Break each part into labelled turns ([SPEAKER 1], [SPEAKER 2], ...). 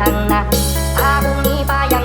[SPEAKER 1] ทั้งนั้นถ้าบุญนี้ป้ายัง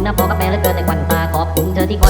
[SPEAKER 1] ถึงหน้าพอกาแฟและเกิแต่ควันตาขอบคุณเธอที่คอย